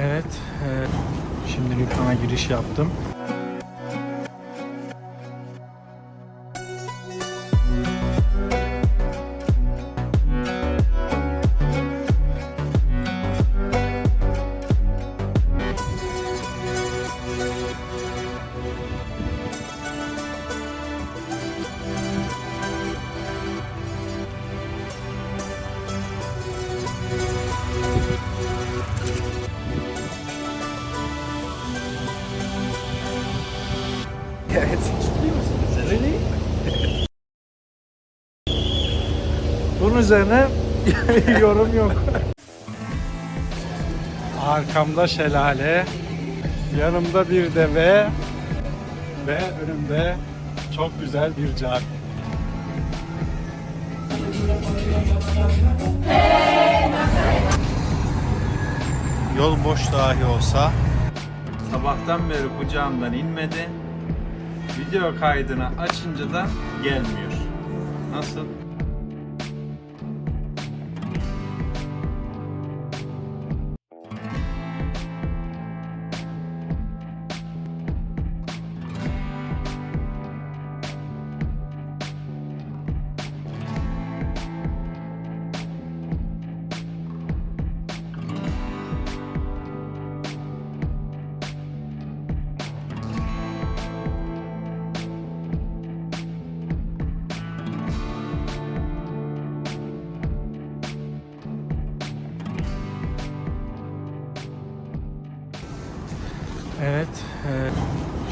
Evet, e, şimdi dükkana giriş yaptım. Üzerine yorum yok. Arkamda şelale, yanımda bir deve ve önümde çok güzel bir cadde. Yol boş dahi olsa Sabahtan beri kucağımdan inmedi. Video kaydını açınca da gelmiyor. Nasıl? Evet, e,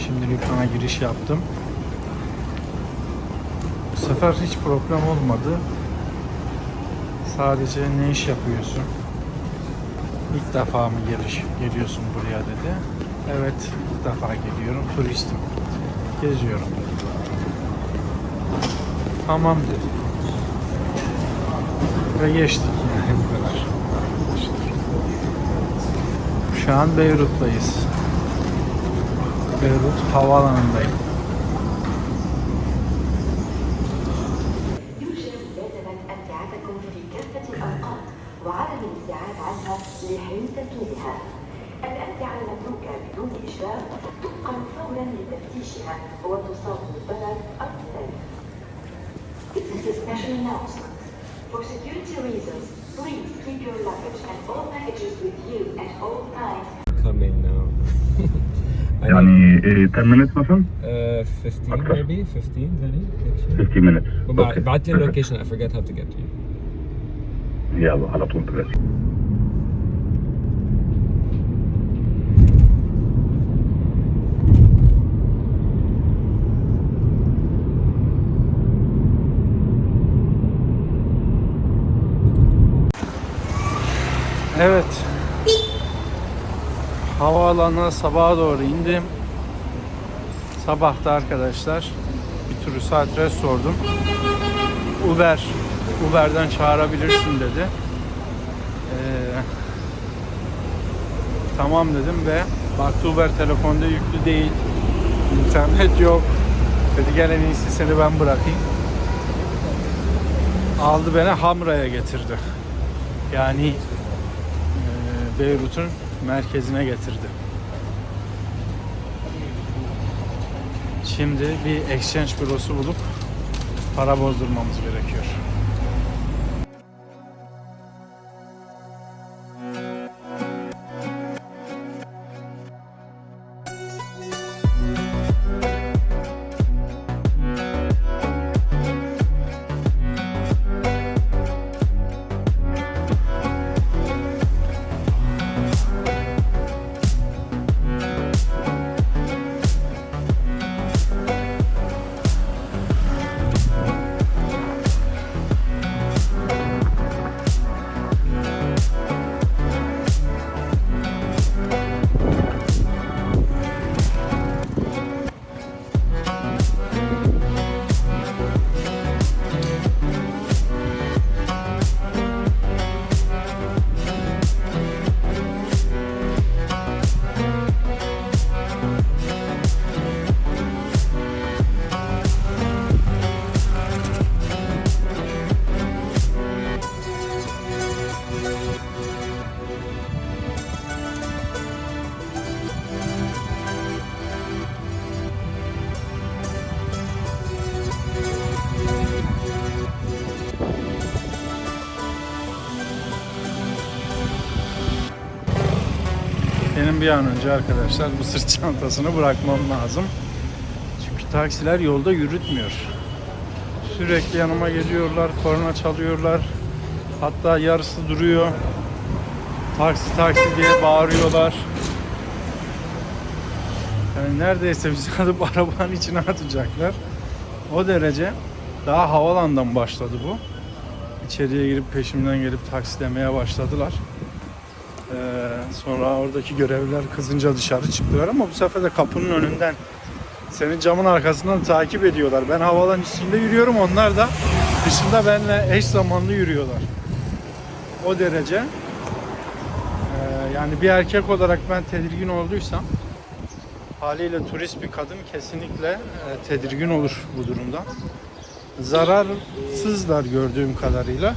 şimdi dükkana giriş yaptım. Bu sefer hiç problem olmadı. Sadece ne iş yapıyorsun? İlk defa mı geliş, geliyorsun buraya dedi. Evet, ilk defa geliyorum. Turistim. Geziyorum dedi. Tamam dedi. Ve geçtik yani bu kadar. Şu an Beyrut'tayız. Announcement. For security reasons, please keep your luggage and all packages with you at all times يعني إيه 10 minutes مثلا uh, 15 أكتر. maybe 15 ثانية 15 minutes. بعت لي اللوكيشن I forget how to get to you. يلا على طول دلوقتي Evet. Havaalanına sabaha doğru indim. Sabahta arkadaşlar bir turist adres sordum. Uber, Uber'den çağırabilirsin dedi. Ee, tamam dedim ve baktı Uber telefonda yüklü değil. İnternet yok. Dedi gel en iyisi seni ben bırakayım. Aldı beni Hamra'ya getirdi. Yani e, Beyrut'un merkezine getirdi. Şimdi bir exchange bürosu bulup para bozdurmamız gerekiyor. Benim bir an önce arkadaşlar bu sırt çantasını bırakmam lazım. Çünkü taksiler yolda yürütmüyor. Sürekli yanıma geliyorlar, korna çalıyorlar. Hatta yarısı duruyor. Taksi taksi diye bağırıyorlar. Yani neredeyse bizi alıp arabanın içine atacaklar. O derece daha havalandan başladı bu. İçeriye girip peşimden gelip taksilemeye başladılar. Sonra oradaki görevliler kızınca dışarı çıktılar ama bu sefer de kapının önünden senin camın arkasından takip ediyorlar. Ben havalan içinde yürüyorum onlar da dışında benimle eş zamanlı yürüyorlar. O derece ee, yani bir erkek olarak ben tedirgin olduysam haliyle turist bir kadın kesinlikle e, tedirgin olur bu durumdan. Zararsızlar gördüğüm kadarıyla.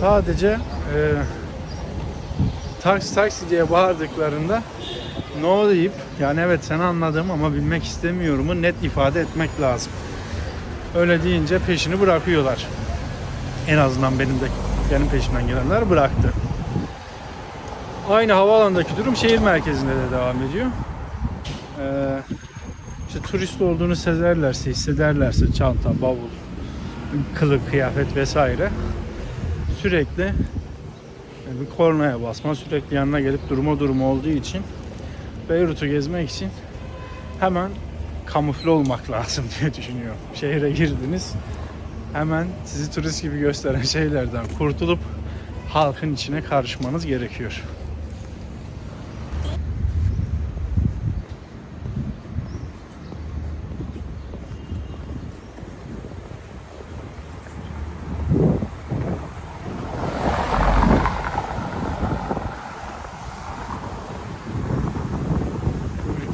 Sadece e, taksi taksi diye bağırdıklarında no deyip yani evet seni anladım ama bilmek istemiyorumu net ifade etmek lazım. Öyle deyince peşini bırakıyorlar. En azından benim de benim peşimden gelenler bıraktı. Aynı havaalanındaki durum şehir merkezinde de devam ediyor. Ee, işte turist olduğunu sezerlerse, hissederlerse çanta, bavul, kılık, kıyafet vesaire sürekli bir kornaya basma, sürekli yanına gelip durma durumu olduğu için Beyrut'u gezmek için hemen kamufle olmak lazım diye düşünüyorum. Şehre girdiniz, hemen sizi turist gibi gösteren şeylerden kurtulup halkın içine karışmanız gerekiyor.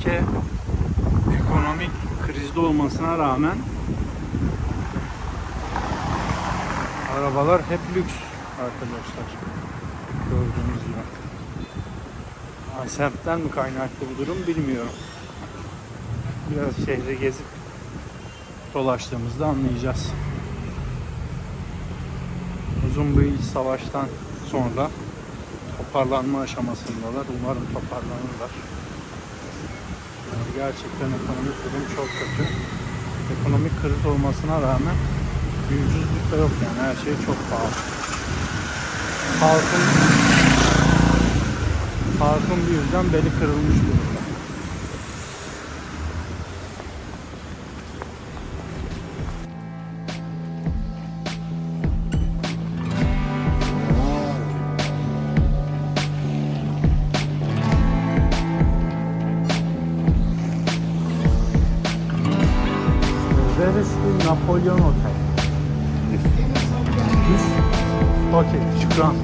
Ülke ekonomik krizde olmasına rağmen arabalar hep lüks arkadaşlar. Gördüğünüz gibi. Antep'ten mi kaynaklı bu durum bilmiyorum. Biraz şehri gezip dolaştığımızda anlayacağız. Uzun bir savaştan sonra toparlanma aşamasındalar. Umarım toparlanırlar. Yani gerçekten ekonomik durum çok kötü. Ekonomik kriz olmasına rağmen bir ucuzluk da yok yani her şey çok pahalı. Halkın halkın bir yüzden beli kırılmış durumda. Napolyon Hotel? This? Okay, şükran.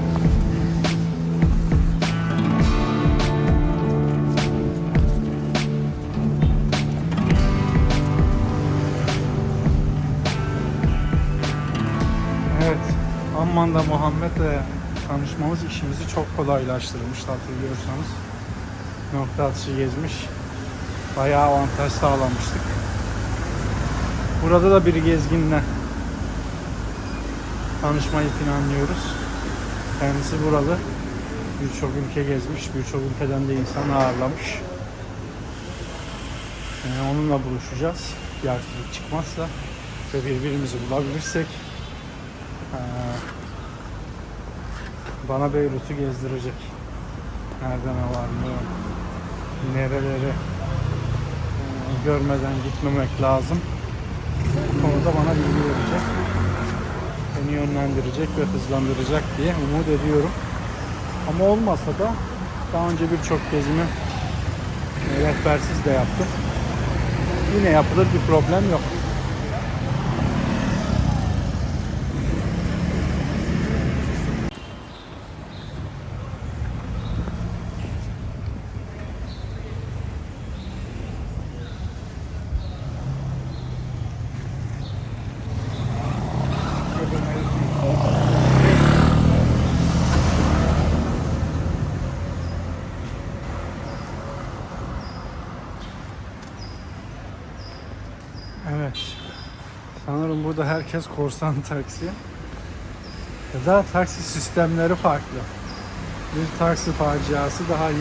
Evet, Amman'da Muhammed'le tanışmamız işimizi çok kolaylaştırmıştı hatırlıyorsanız. Nokta atışı gezmiş. Bayağı avantaj sağlamıştık. Burada da bir gezginle tanışmayı planlıyoruz. Kendisi buralı. Birçok ülke gezmiş, birçok ülkeden de insan ağırlamış. Ee, onunla buluşacağız. Bir çıkmazsa ve birbirimizi bulabilirsek ee, bana Beyrut'u gezdirecek. Nerede ne var yok. Nereleri ee, görmeden gitmemek lazım. Konuda bana bilgi verecek. Beni yönlendirecek ve hızlandıracak diye umut ediyorum. Ama olmasa da daha önce birçok gezimi e, rehbersiz de yaptım. Yine yapılır bir problem yok. Evet. Sanırım burada herkes korsan taksi. Ya da taksi sistemleri farklı. Bir taksi faciası daha yan-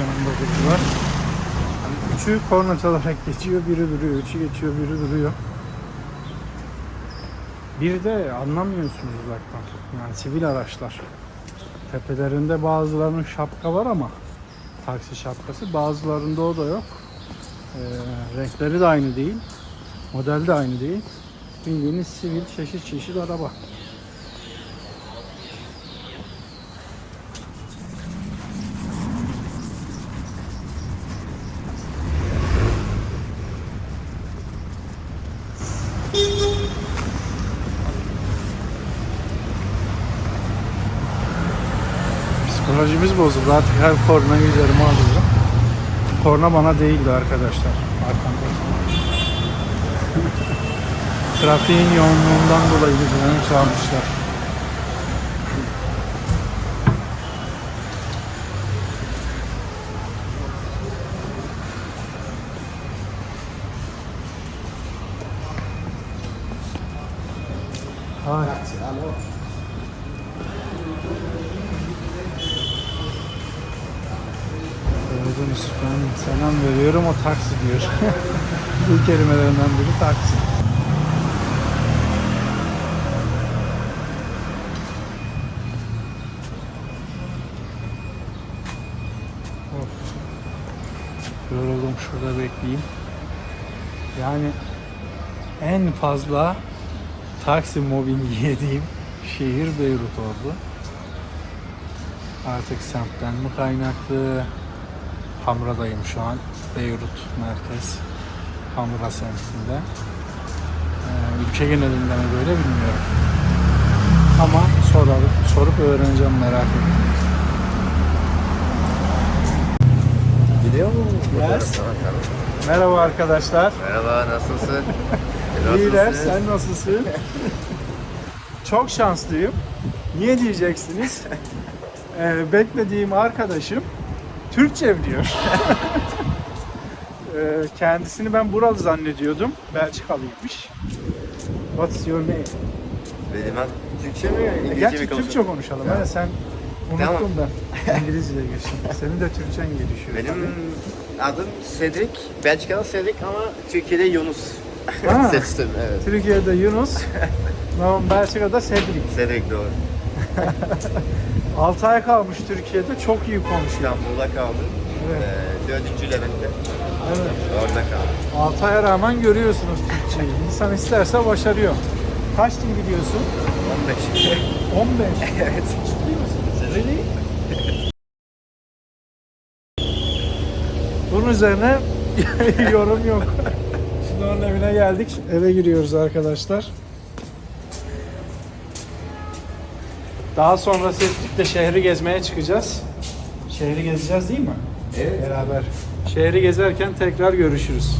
yanında durdular. Hani üçü korna çalarak geçiyor, biri duruyor. Üçü geçiyor, biri duruyor. Bir de anlamıyorsunuz uzaktan. Yani sivil araçlar. Tepelerinde bazılarının şapka var ama taksi şapkası. Bazılarında o da yok. Ee, renkleri de aynı değil. Model de aynı değil. Bildiğiniz sivil çeşit çeşit araba. Psikolojimiz bozuldu. Artık her kornayı üzerime alıyorum. Korna bana değildi arkadaşlar. Arkamda. Trafiğin yoğunluğundan dolayı birbirlerini çalmışlar. Hay. Gördünüz ben selam veriyorum o taksi diyor. Bu kelimelerinden biri taksi. Yoruldum şurada bekleyeyim. Yani en fazla taksi mobbingi yediğim şehir Beyrut oldu. Artık semtten mi kaynaklı? Hamra'dayım şu an. Beyrut merkez. Hamra semtinde. Ee, ülke genelinde mi böyle bilmiyorum. Ama soralım, sorup öğreneceğim merak ettim. Gidiyor mu? Yes. Merhaba arkadaşlar. Merhaba, nasılsın? İyiler, sen nasılsın? Çok şanslıyım. Niye diyeceksiniz? Ee, beklediğim arkadaşım Türkçe biliyor. Ee, kendisini ben buralı zannediyordum. Belçikalıymış. What's your name? Benim ad Türkçe mi, İngilizce mi Gerçi konuşuyorsun? Türkçe konuşalım. Evet, sen Tamam. ben. İngilizce'ye geçtim. Senin de Türkçen gelişiyor. Benim adım Cedric, Belçika'da Cedric ama Türkiye'de Yunus. Ha. Seçtim, evet. Türkiye'de Yunus, Belçika'da Cedric. Cedric doğru. 6 ay kalmış Türkiye'de. Çok iyi konuşuyor. İstanbul'da kaldım. Evet. Ee, dördüncü Levent'te. Evet. Orada kaldım. 6 aya rağmen görüyorsunuz Türkçeyi. İnsan isterse başarıyor. Kaç dil biliyorsun? 15. 15. evet. Really? Bunun üzerine yorum yok. Şimdi onun evine geldik. Eve giriyoruz arkadaşlar. Daha sonra Setlik'te şehri gezmeye çıkacağız. Şehri gezeceğiz değil mi? Evet. Beraber. Şehri gezerken tekrar görüşürüz.